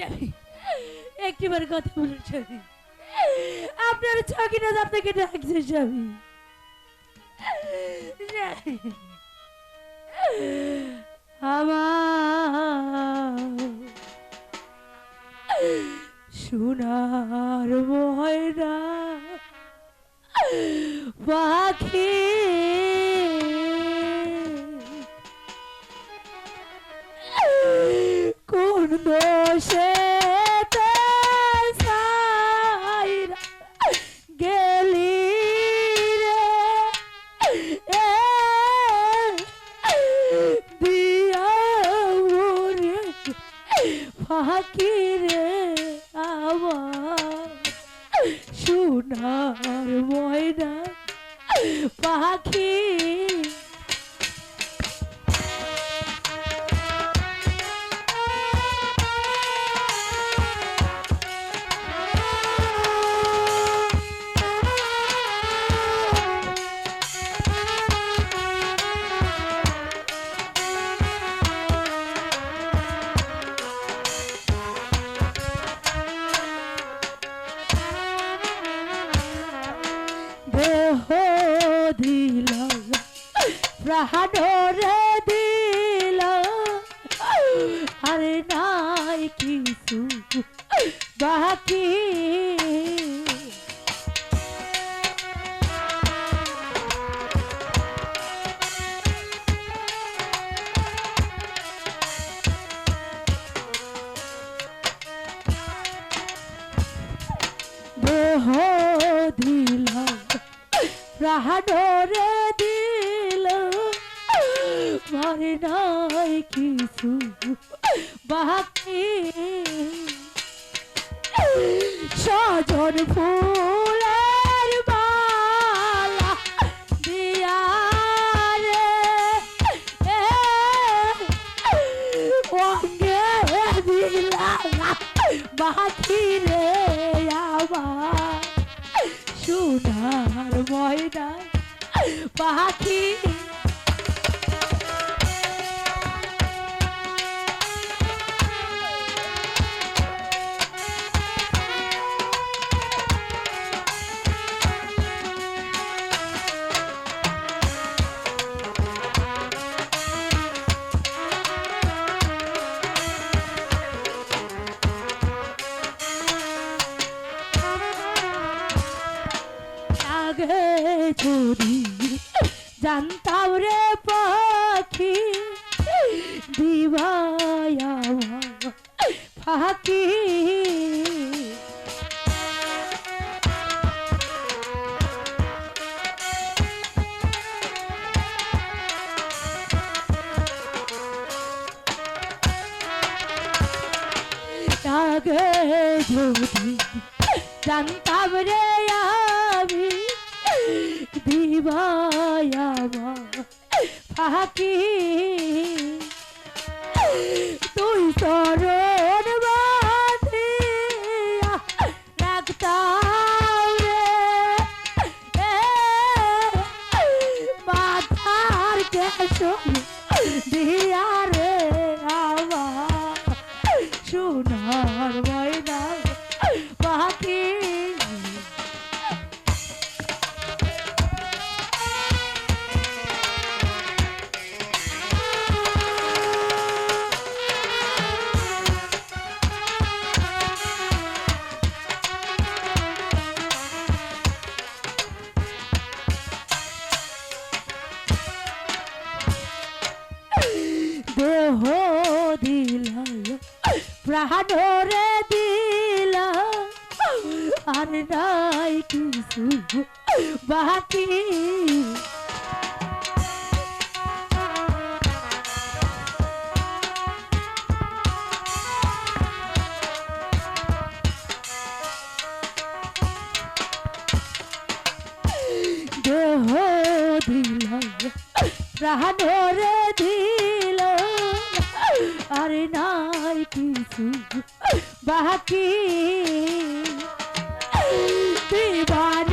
স্বামী একটিবার কথা বলুন স্বামী আপনার চাকরিটা আপনাকে ডাকছে স্বামী, আমার সোনার ময়না পাখি দোষে গেলি রে। দিয়া ফাঁকি রে আমার। সোনার ময়না পাখি দিল প্রাণরে দিল। আরে নাই কিছু বাকি প্রাণরে দিল। মারে নাই কিছু বাকি। সজন ফুলের মালা দিয়া অঙ্গে দিলাম বাকি রে। बाकी। चोरी। জানতাম রে পাখি দিবায়া ফাঁকি। জানতাম রে দিবায়া ফাঁকি। তুই চরণ বাঁধিয়া রাখতাম রে মাথার কেশর দিয়া দেহ প্রাণ রে দিলা আর নাই কিছু বাকি প্রাণরে দিল। আর নাই কিছু বাকি। দিবার